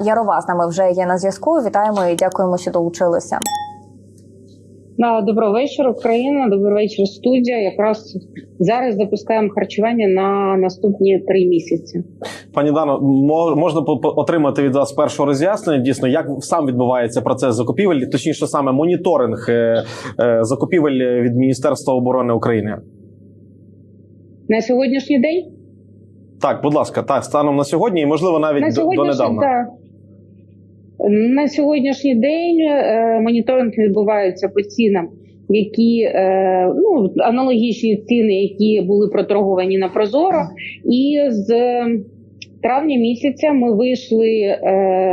Ярова з нами вже є на зв'язку. Вітаємо і дякуємо, що долучилися. Доброго вечора, Україна. Добрий вечір, студія. Якраз зараз запускаємо харчування на наступні три місяці. Пані Дано, можна отримати від вас першого роз'яснення, дійсно, як сам відбувається процес закупівель, точніше, саме моніторинг е, е, закупівель від Міністерства оборони України. На сьогоднішній день Так, будь ласка, так, станом на сьогодні, і можливо навіть на до, донедавна. на сьогоднішній день е, моніторинг відбувається по цінам, які е, ну аналогічні ціни, які були проторговані на Прозоро, і з травня місяця ми вийшли е,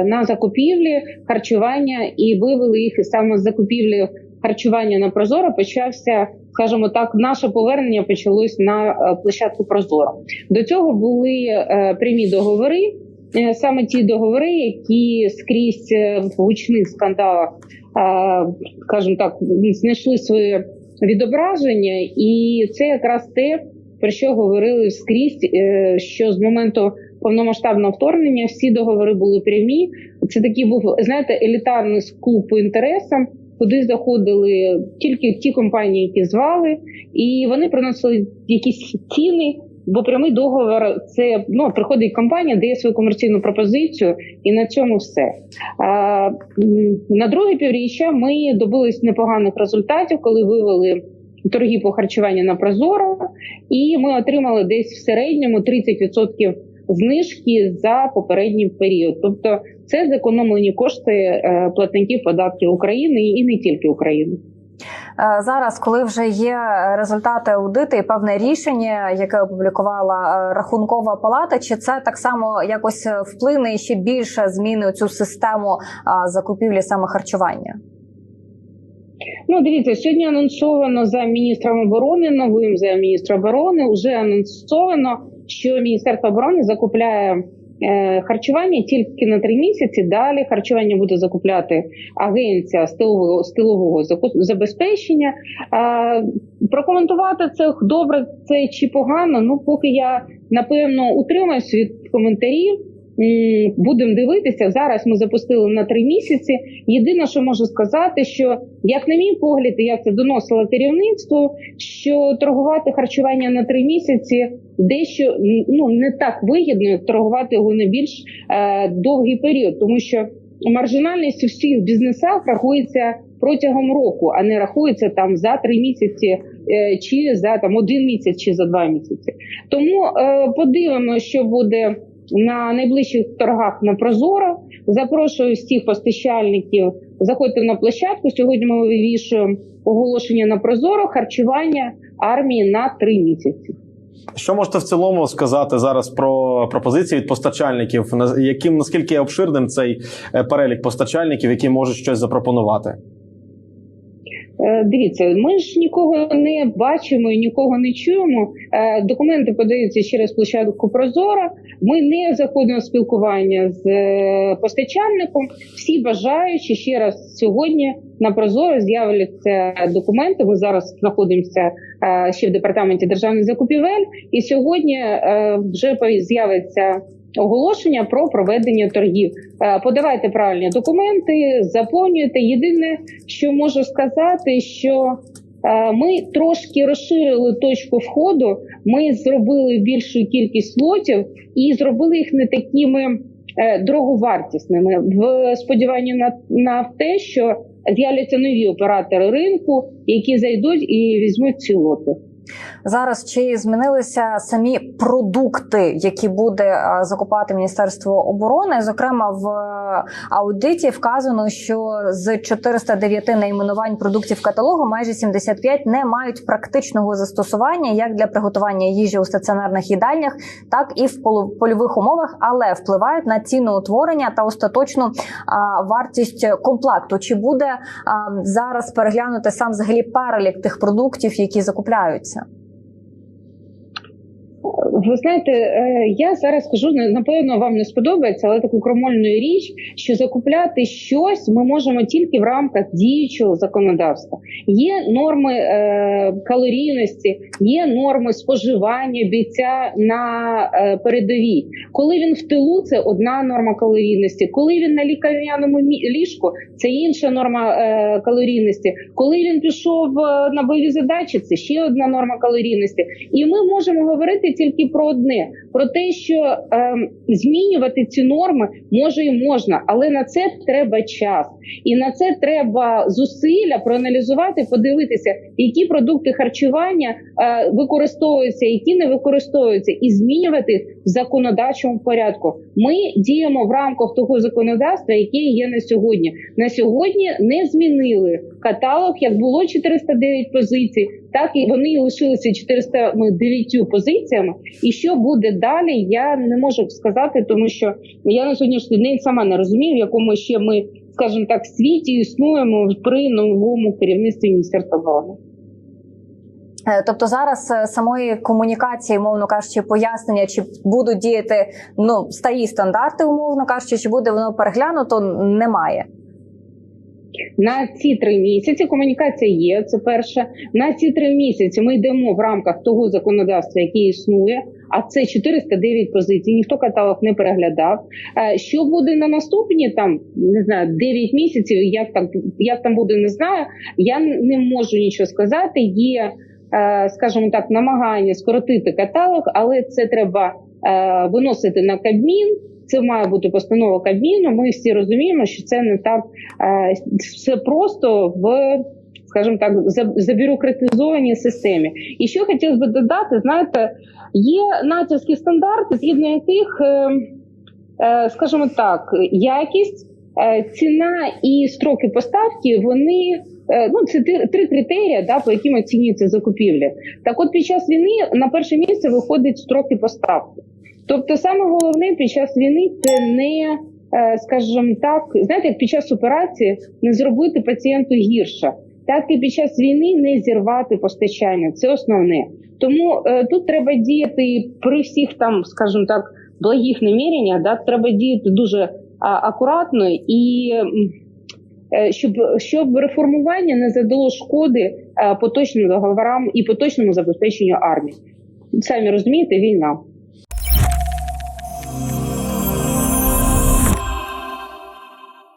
на закупівлі харчування і вивели їх саме з закупівлі харчування на Прозоро. Почався, скажімо так, наше повернення почалось на е, площадку Прозоро. До цього були е, прямі договори. Е, Саме ті договори, які скрізь в гучних скандалах, скажімо так, знайшли своє відображення, і це якраз те, про що говорили скрізь, що з моменту повномасштабного вторгнення всі договори були прямі. Це такий був, знаєте, елітарний по інтересам, куди заходили тільки ті компанії, які звали, і вони приносили якісь ціни. Бо прямий договор це ну приходить компанія, дає свою комерційну пропозицію, і на цьому все. А, на друге півріччя ми добились непоганих результатів, коли вивели торги по харчуванню на Прозоро, і ми отримали десь в середньому 30% знижки за попередній період. Тобто, це зекономлені кошти е, платників податків України і не тільки України. Е, Зараз, коли вже є результати аудиту і певне рішення, яке опублікувала е, рахункова палата, чи це так само якось вплине і ще більше зміни у цю систему закупівлі саме харчування? Ну, дивіться, сьогодні анонсовано за міністром оборони, новим за міністра оборони, вже анонсовано, що Міністерство оборони закупляє е, харчування тільки на три місяці. Далі харчування буде закупляти агенція стилового, стилового забезпечення. А, прокоментувати це добре це чи погано. Ну, поки я напевно утримаюсь від коментарів. Будемо дивитися. Зараз ми запустили на три місяці. Єдине, що можу сказати, що як на мій погляд, і я це доносила керівництву, що торгувати харчування на три місяці дещо ну не так вигідно, як торгувати його на більш е, довгий період, тому що маржинальність у всіх бізнесах рахується протягом року, а не рахується там за три місяці е, чи за там один місяць, чи за два місяці. Тому е, подивимося, що буде на найближчих торгах на Прозоро. Запрошую всіх постачальників. Заходьте на площадку. Сьогодні ми вивішуємо оголошення на Прозоро харчування армії на три місяці. Що можете в цілому сказати зараз про пропозиції від постачальників? Яким наскільки обширним цей е, перелік постачальників, які можуть щось запропонувати? Е, Дивіться, ми ж нікого не бачимо і нікого не чуємо. Е, Документи подаються через площадку Прозора. Ми не заходимо в спілкування з е, постачальником. Всі бажаючі ще раз сьогодні на Прозоро з'являться документи. Ми зараз знаходимося ще в департаменті державних закупівель, і сьогодні вже з'явиться. Оголошення про проведення торгів. Е, Подавайте правильні документи, заповнюйте. Єдине, що можу сказати, що е, ми трошки розширили точку входу. Ми зробили більшу кількість лотів і зробили їх не такими е, дороговартісними. В сподіванні на, на те, що з'являться нові оператори ринку, які зайдуть і візьмуть ці лоти. Зараз чи змінилися самі продукти, які буде закупати Міністерство оборони? Зокрема, в е, аудиті вказано, що з 409 найменувань продуктів каталогу майже 75 не мають практичного застосування як для приготування їжі у стаціонарних їдальнях, так і в польових умовах, але впливають на ціноутворення та остаточну а, вартість комплекту. Чи буде зараз переглянути сам взагалі перелік тих продуктів, які закупляються? Ви знаєте, е, я зараз скажу, на- напевно, вам не сподобається, але таку крамольну річ, що закупляти щось ми можемо тільки в рамках діючого законодавства. Є норми е, калорійності, є норми споживання бійця на е, передовій. Коли він в тилу, це одна норма калорійності. Коли він на лікарняному ліжку, це інша норма калорійності. Коли він пішов на бойові задачі, це ще одна норма калорійності. І ми можемо говорити тільки про одне: про те, що ем, змінювати ці норми може і можна, але на це треба час, і на це треба зусилля проаналізувати, подивитися, які продукти харчування е, використовуються, які не використовуються, і змінювати в законодавчому порядку. Ми діємо в рамках того законодавства, яке є на сьогодні. На сьогодні не змінили каталог, як було 409 позицій, так і вони лишилися 409 позиціями. І що буде далі, я не можу сказати, тому що я на сьогоднішній день сама не розумію, в якому ще ми, скажімо так, світі існуємо при новому керівництві міністерства оборони. Е, Тобто зараз е, самої комунікації, мовно кажучи, пояснення, чи будуть діяти ну старі стандарти, умовно кажучи, чи буде воно переглянуто, немає. На ці три місяці комунікація є. Це перше. На ці три місяці ми йдемо в рамках того законодавства, яке існує. А це 409 позицій. Ніхто каталог не переглядав. Е, Що буде на наступні там не знаю 9 місяців? Як там як там буде, не знаю. Я не можу нічого сказати. Є, е, скажімо так, намагання скоротити каталог, але це треба е, виносити на Кабмін. Це має бути постанова Кабміну. Ми всі розуміємо, що це не так все просто в, скажімо так, забюрократизованій системі. І що хотілося б додати, знаєте, є натівські стандарти, згідно яких, е, е, скажімо так, якість, е, ціна і строки поставки, вони. Ну, це три, критерії, да, по яким оцінюються закупівлі. Так, от під час війни на перше місце виходять строки поставки. Тобто, саме головне під час війни це не, е, скажімо так, знаєте, як під час операції не зробити пацієнту гірше, так і під час війни не зірвати постачання. Це основне. Тому е, тут треба діяти при всіх там, скажімо так, благих наміреннях, да, треба діяти дуже акуратно і. е, Щоб щоб реформування не задало шкоди поточним договорам і поточному забезпеченню армії, самі розумієте, війна.